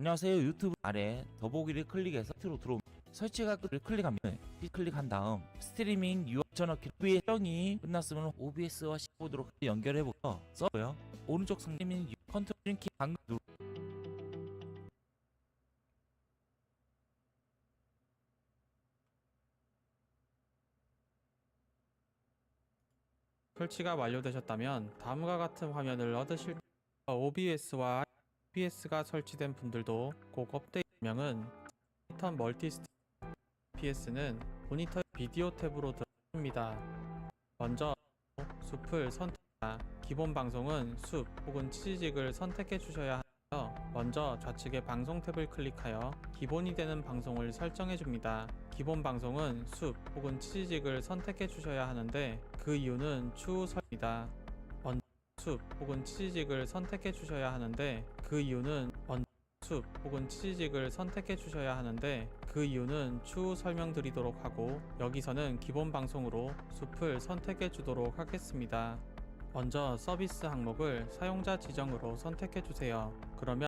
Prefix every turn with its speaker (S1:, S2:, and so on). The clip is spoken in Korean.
S1: 안녕하세요. 유튜브 아래 더보기를 클릭해서 밑으로 들어오면 설치가 끝을 클릭하면 클릭한 다음 스트리밍 유아 전화키 OBS 이 끝났으면 OBS와 시보드로 연결해보고 써요. 오른쪽 상리밍 컨트롤 키 방금 누르
S2: 설치가 완료되셨다면 다음과 같은 화면을 얻으실 OBS와 OBS가 설치된 분들도 꼭 업데이트 명은 모니터 멀티스트 OBS는 모니터 비디오 탭으로 들어갑니다. 먼저 숲을 선택하 기본 방송은 숲 혹은 치즈직을 선택해 주셔야 하여 먼저 좌측의 방송 탭을 클릭하여 기본이 되는 방송을 설정해 줍니다. 기본 방송은 숲 혹은 치즈직을 선택해 주셔야 하는데 그 이유는 추후 설입니다. 숲 혹은 치즈직을 선택해 주셔야 하는데 그 이유는 먼저 숲 혹은 치즈직을 선택해 주셔야 하는데 그 이유는 추후 설명드리도록 하고 여기서는 기본 방송으로 숲을 선택해 주도록 하겠습니다. 먼저 서비스 항목을 사용자 지정으로 선택해 주세요. 그러면